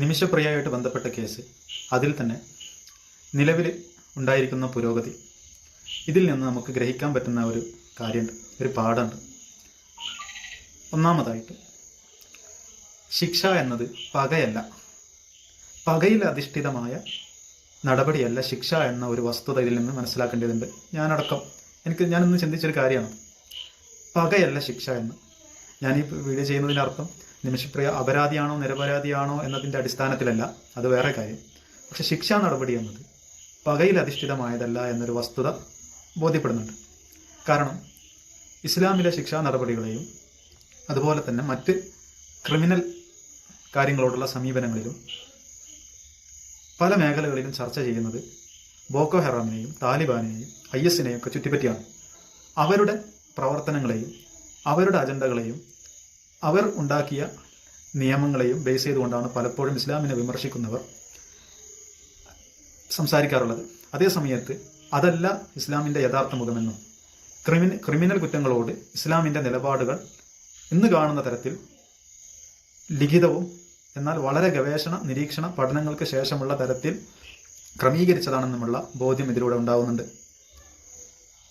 നിമിഷപ്രിയയായിട്ട് ബന്ധപ്പെട്ട കേസ് അതിൽ തന്നെ നിലവിൽ ഉണ്ടായിരിക്കുന്ന പുരോഗതി. ഇതിൽ നിന്ന് നമുക്ക് ഗ്രഹിക്കാൻ പറ്റുന്ന ഒരു കാര്യമുണ്ട് ഒരു പാഠമുണ്ട് ഒന്നാമതായിട്ട് ശിക്ഷ എന്നത് പകയല്ല. പകയിൽ അധിഷ്ഠിതമായ നടപടിയല്ല ശിക്ഷ എന്ന ഒരു വസ്തുത ഇതിൽ നിന്ന് മനസ്സിലാക്കേണ്ടതുണ്ട്. ഞാനടക്കം എനിക്ക് ഞാനിന്ന് ചിന്തിച്ചൊരു കാര്യമാണ്. പകയല്ല ശിക്ഷ എന്ന്. ഞാൻ ഈ വീഡിയോ ചെയ്യുന്നതിന്റെ അർത്ഥം നിമിഷപ്രിയ അപരാധിയാണോ നിരപരാധിയാണോ എന്നതിന്റെ അടിസ്ഥാനത്തിലല്ല അത് വേറെ കാര്യം. പക്ഷെ ശിക്ഷാ നടപടി എന്നത് പകയിൽ അധിഷ്ഠിതമായതല്ല എന്നൊരു വസ്തുത ബോധ്യപ്പെടുന്നുണ്ട്. കാരണം ഇസ്ലാമിലെ ശിക്ഷാ നടപടികളെയും അതുപോലെ തന്നെ മറ്റ് ക്രിമിനൽ കാര്യങ്ങളോടുള്ള സമീപനങ്ങളിലും പല മേഖലകളിലും ചർച്ച ചെയ്യുന്നത് ബോക്കോ ഹെറാമിനെയും താലിബാനെയും ഐ എസിനെയും ഒക്കെ ചുറ്റിപ്പറ്റിയാണ്. അവരുടെ പ്രവർത്തനങ്ങളെയും അവരുടെ അജണ്ടകളെയും അവർ ഉണ്ടാക്കിയ നിയമങ്ങളെയും ബേസ് ചെയ്തുകൊണ്ടാണ് പലപ്പോഴും ഇസ്ലാമിനെ വിമർശിക്കുന്നവർ സംസാരിക്കാറുള്ളത്. അതേ സമയത്ത് അതല്ല ഇസ്ലാമിന്റെ യഥാർത്ഥ മുഖമെന്നും ക്രിമിനൽ ക്രിമിനൽ കുറ്റങ്ങളോട് ഇസ്ലാമിന്റെ നിലപാടുകൾ ഇന്ന് കാണുന്ന തരത്തിൽ ലിഖിതവും എന്നാൽ വളരെ ഗവേഷണ നിരീക്ഷണ പഠനങ്ങൾക്ക് ശേഷമുള്ള തരത്തിൽ ക്രമീകരിച്ചതാണെന്നുമുള്ള ബോധ്യം ഇതിലൂടെ ഉണ്ടാവുന്നുണ്ട്.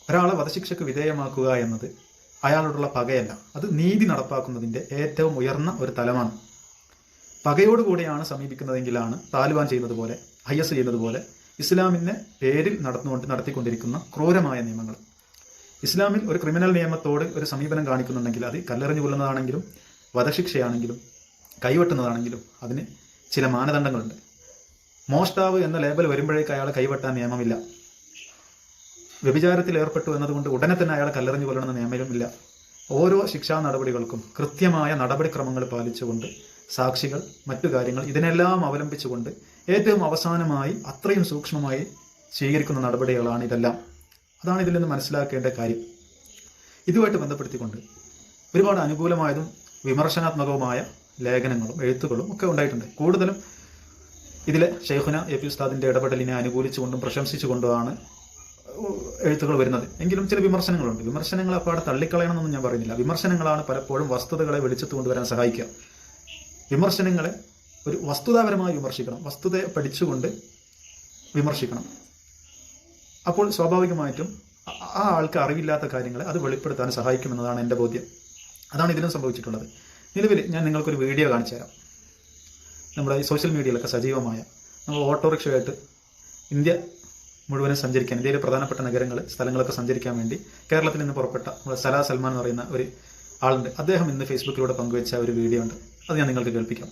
ഒരാളെ വധശിക്ഷയ്ക്ക് വിധേയമാക്കുക എന്നത് അയാളോടുള്ള പകയല്ല. അത് നീതി നടപ്പാക്കുന്നതിന്റെ ഏറ്റവും ഉയർന്ന ഒരു തലമാണ്. പകയോടുകൂടിയാണ് സമീപിക്കുന്നതെങ്കിലാണ് താലിബാൻ ചെയ്യുന്നത് പോലെ ഐ എസ് ചെയ്യുന്നത് പോലെ ഇസ്ലാമിന്റെ പേരിൽ നടന്നുകൊണ്ട് നടത്തിക്കൊണ്ടിരിക്കുന്ന ക്രൂരമായ നിയമങ്ങൾ. ഇസ്ലാമിൽ ഒരു ക്രിമിനൽ നിയമത്തോട് ഒരു സമീപനം കാണിക്കുന്നുണ്ടെങ്കിൽ അത് കല്ലെറിഞ്ഞു കൊല്ലുന്നതാണെങ്കിലും വധശിക്ഷയാണെങ്കിലും കൈവെട്ടുന്നതാണെങ്കിലും അതിന് ചില മാനദണ്ഡങ്ങളുണ്ട്. മോഷ്ടാവ് എന്ന ലേബൽ വരുമ്പോഴേക്ക് അയാളെ കൈവെട്ടാൻ നിയമമില്ല. വ്യഭിചാരത്തിൽ ഏർപ്പെട്ടു എന്നതുകൊണ്ട് ഉടനെ തന്നെ അയാളെ കല്ലെറിഞ്ഞു കൊല്ലണമെന്ന നിയമമില്ല ഓരോ ശിക്ഷാ നടപടികൾക്കും കൃത്യമായ നടപടിക്രമങ്ങൾ പാലിച്ചുകൊണ്ട് സാക്ഷികൾ മറ്റു കാര്യങ്ങൾ ഇതിനെല്ലാം അവലംബിച്ചുകൊണ്ട് ഏറ്റവും അവസാനമായി അത്രയും സൂക്ഷ്മമായി സ്വീകരിക്കുന്ന നടപടികളാണ് ഇതെല്ലാം. അതാണ് ഇതിൽ നിന്ന് മനസ്സിലാക്കേണ്ട കാര്യം. ഇതുമായിട്ട് ബന്ധപ്പെടുത്തിക്കൊണ്ട് ഒരുപാട് അനുകൂലമായതും വിമർശനാത്മകവുമായ ലേഖനങ്ങളും എഴുത്തുകളും ഒക്കെ ഉണ്ടായിട്ടുണ്ട്. കൂടുതലും ഇതിലെ ഷെയ്ഖുന എ പി ഉസ്താദിന്റെ ഇടപെടലിനെ അനുകൂലിച്ചുകൊണ്ടും പ്രശംസിച്ചുകൊണ്ടുമാണ് എഴുത്തുകൾ വരുന്നത്. എങ്കിലും ചില വിമർശനങ്ങളുണ്ട്. വിമർശനങ്ങൾ അപ്പാടെ തള്ളിക്കളയണമെന്നൊന്നും ഞാൻ പറയുന്നില്ല. വിമർശനങ്ങളാണ് പലപ്പോഴും വസ്തുതകളെ വെളിച്ചത്ത് കൊണ്ടുവരാൻ സഹായിക്കുക. വിമർശനങ്ങളെ ഒരു വസ്തുതാപരമായി വിമർശിക്കണം. വസ്തുതയെ പഠിച്ചുകൊണ്ട് വിമർശിക്കണം. അപ്പോൾ സ്വാഭാവികമായിട്ടും ആ- ആൾക്ക് അറിവില്ലാത്ത കാര്യങ്ങളെ അത് വെളിപ്പെടുത്താൻ സഹായിക്കുമെന്നതാണ് എന്റെ ബോധ്യം. അതാണ് ഇതിനും സംഭവിച്ചിട്ടുള്ളത്. നിലവിൽ ഞാൻ നിങ്ങൾക്കൊരു വീഡിയോ കാണിച്ചു തരാം. നമ്മുടെ സോഷ്യൽ മീഡിയയിലൊക്കെ സജീവമായ നമ്മൾ ഓട്ടോറിക്ഷയായിട്ട് ഇന്ത്യ മുഴുവനും സഞ്ചരിക്കാൻ ഇന്ത്യയിലെ പ്രധാനപ്പെട്ട നഗരങ്ങൾ സ്ഥലങ്ങളൊക്കെ സഞ്ചരിക്കാൻ വേണ്ടി കേരളത്തിൽ നിന്ന് പുറപ്പെട്ട നമ്മുടെ സലാ സൽമാൻ എന്ന് പറയുന്ന ഒരു ആളുണ്ട്. അദ്ദേഹം ഇന്ന് ഫേസ്ബുക്കിലൂടെ പങ്കുവച്ച ഒരു വീഡിയോ ഉണ്ട്. അത് ഞാൻ നിങ്ങൾക്ക് കേൾപ്പിക്കാം.